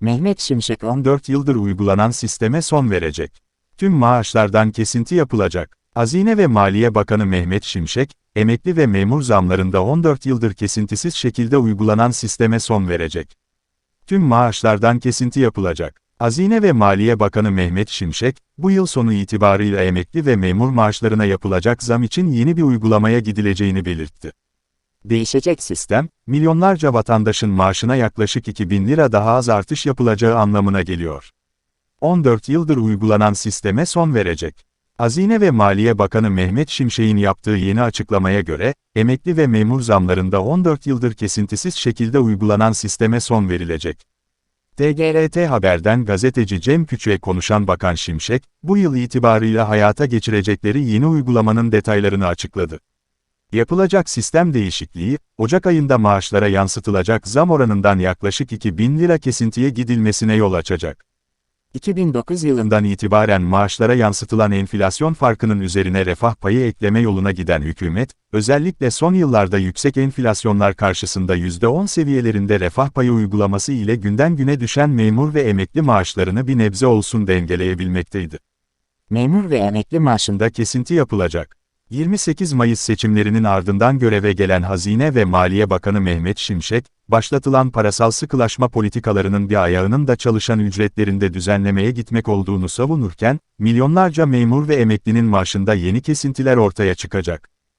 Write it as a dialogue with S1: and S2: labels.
S1: Mehmet Şimşek
S2: 14 yıldır uygulanan sisteme son verecek. Tüm maaşlardan kesinti yapılacak. Hazine ve Maliye Bakanı Mehmet Şimşek, emekli ve memur zamlarında 14 yıldır kesintisiz şekilde uygulanan sisteme son verecek. Tüm maaşlardan kesinti yapılacak. Hazine ve Maliye Bakanı Mehmet Şimşek, bu yıl sonu itibarıyla emekli ve memur maaşlarına yapılacak zam için yeni bir uygulamaya gidileceğini belirtti. Değişecek sistem, milyonlarca vatandaşın maaşına yaklaşık 2000 lira daha az artış yapılacağı anlamına geliyor. 14 yıldır uygulanan sisteme son verecek. Hazine ve Maliye Bakanı Mehmet Şimşek'in yaptığı yeni açıklamaya göre, emekli ve memur zamlarında 14 yıldır kesintisiz şekilde uygulanan sisteme son verilecek. TGRT Haber'den gazeteci Cem Küçük'e konuşan Bakan Şimşek, bu yıl itibarıyla hayata geçirecekleri yeni uygulamanın detaylarını açıkladı. Yapılacak sistem değişikliği, Ocak ayında maaşlara yansıtılacak zam oranından yaklaşık 2000 lira kesintiye gidilmesine yol açacak. 2009 yılından itibaren maaşlara yansıtılan enflasyon farkının üzerine refah payı ekleme yoluna giden hükümet, özellikle son yıllarda yüksek enflasyonlar karşısında %10 seviyelerinde refah payı uygulaması ile günden güne düşen memur ve emekli maaşlarını bir nebze olsun dengeleyebilmekteydi.
S1: memur ve emekli Maaşında
S2: kesinti yapılacak. 28 Mayıs seçimlerinin ardından göreve gelen Hazine ve Maliye Bakanı Mehmet Şimşek, başlatılan parasal sıkılaşma politikalarının bir ayağının da çalışan ücretlerinde düzenlemeye gitmek olduğunu savunurken, milyonlarca memur ve emeklinin maaşında yeni kesintiler ortaya çıkacak.